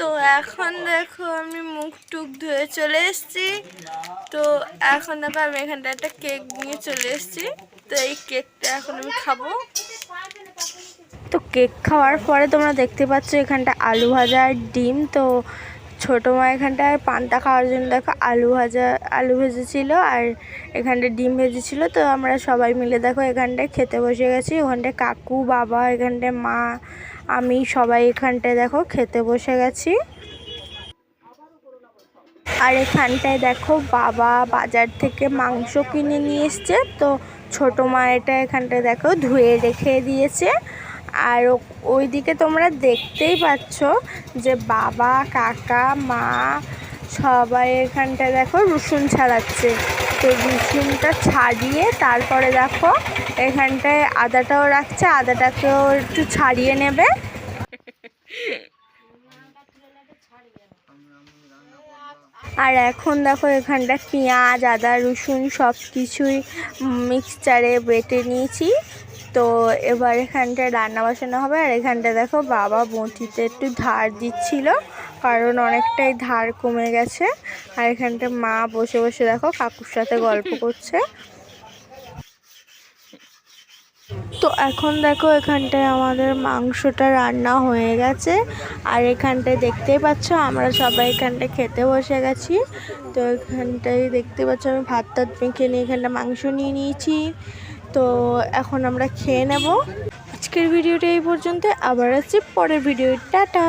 তো এখন দেখো আমি মুখ টুক ধুয়ে চলে এসেছি। তো এখন দেখো আমি এখানটা একটা কেক নিয়ে চলে এসেছি। তো এই কেকটা এখন আমি খাব। তো কেক খাওয়ার পরে তোমরা দেখতে পাচ্ছ এখানটা আলু ভাজা আর ডিম। তো ছোটো মা এখানটায় পান্তা খাওয়ার জন্য দেখো আলু ভাজা, আলু ভেজেছিল আর এখানটায় ডিম ভেজেছিল। তো আমরা সবাই মিলে দেখো এখানটায় খেতে বসে গেছি। ওখানটায় কাকু, বাবা, এখানটায় মা আমি সবাই এখানটায় দেখো, খেতে বসে গেছি। আর এখানটায় দেখো বাবা বাজার থেকে মাংস কিনে নিয়ে এসছে। তো ছোটো মা এটা এখানটায় দেখো ধুয়ে রেখে দিয়েছে। আর ওইদিকে তোমরা দেখতেই পাচ্ছ যে বাবা, কাকা, মা সবাই এখানটায় দেখো রসুন ছাড়াচ্ছে। তো রসুনটা ছাড়িয়ে তারপরে দেখো এখানটায় আদাটাও রাখছে, আদাটাকেও একটু ছাড়িয়ে নেবে। আর এখন দেখো এখানটা পেঁয়াজ, আদা, রসুন সব কিছুই মিক্সচারে বেটে নিয়েছি। তো এবার এখানটা রান্না বসানো হবে, আর এখানটা দেখো বাবা বঁটিতে একটু ধার দিচ্ছিল, কারণ অনেকটাই ধার কমে গেছে। আর এখানটা মা বসে বসে দেখো কাকুর সাথে গল্প করছে। তো এখন দেখো এখানটায় আমাদের মাংসটা রান্না হয়ে গেছে, আর এখানটায় দেখতেই পাচ্ছ আমরা সবাই এখানটায় খেতে বসে গেছি। তো এখানটায় দেখতে পাচ্ছ আমি ভাত টাত মেখে নিয়ে এখানটা মাংস নিয়ে নিয়েছি। তো এখন আমরা খেয়ে নেব। আজকের ভিডিওটা এই পর্যন্ত আবার আসছি পরের ভিডিও টাটা!